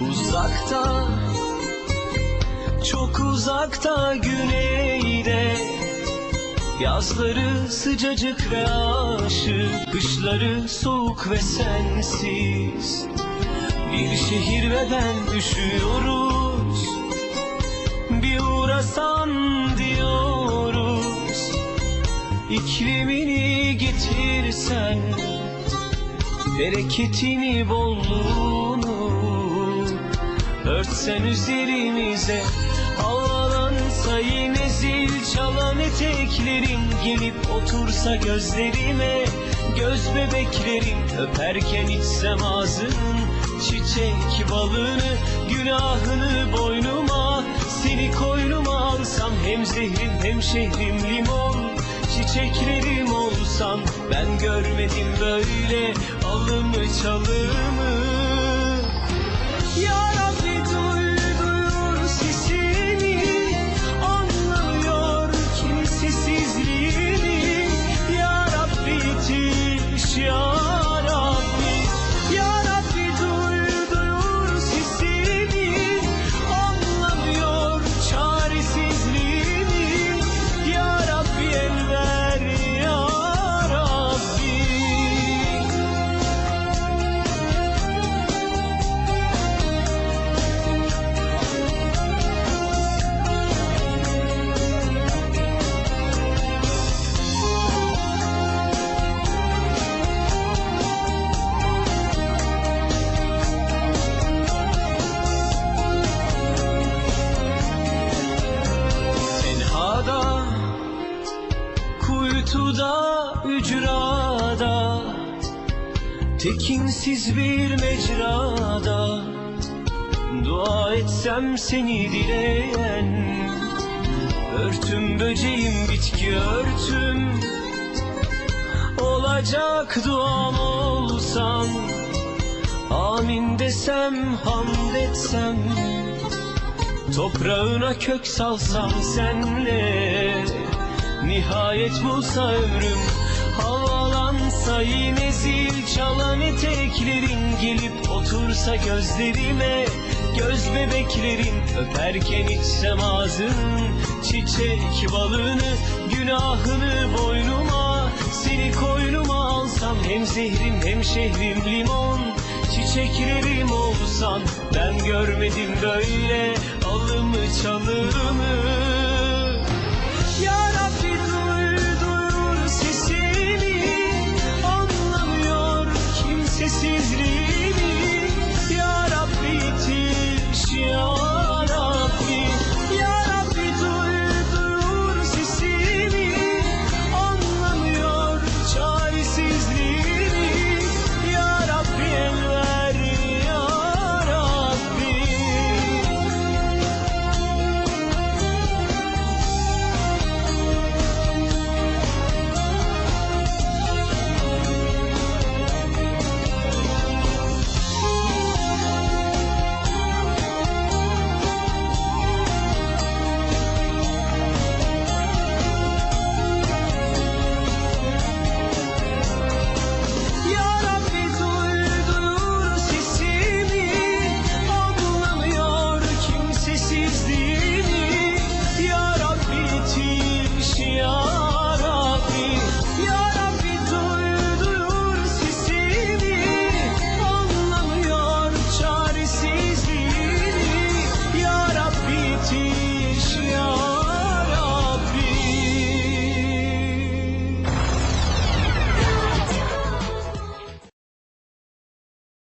Uzakta Çok uzakta güneyde. Yazları sıcacık ve aşık Kışları soğuk ve sensiz. Bir şehir ve ben üşüyoruz Bir uğrasan diyoruz. İklimini getirsen Bereketini bolluğunu Örtsen üzerimize Havalansa yine zil çalan eteklerin Gelip otursa gözlerime Göz bebeklerin Öperken içsem ağzının Çiçek balını Günahını boynuma. Seni koynuma alsam Hem zehrim hem şehrim limon. Çiçeklerim olsan Ben görmedim böyle Alımı çalımı kuytuda, ücrada Tekinsiz bir mecrada. Dua etsem seni dileyen Örtüm böceğim bitki örtüm. Olacak duam olsan Amin desem hamd etsem. Toprağına kök salsam senle Nihayet bulsa ömrüm Havalansa yine zil çalan eteklerin Gelip otursa gözlerime Göz bebeklerin Öperken içsem ağzın Çiçek balını Günahını boynuma. Seni koynuma alsam Hem zehrim hem şehrim limon. Çiçeklerim olsan Ben görmedim böyle Alımı çalımı deslize.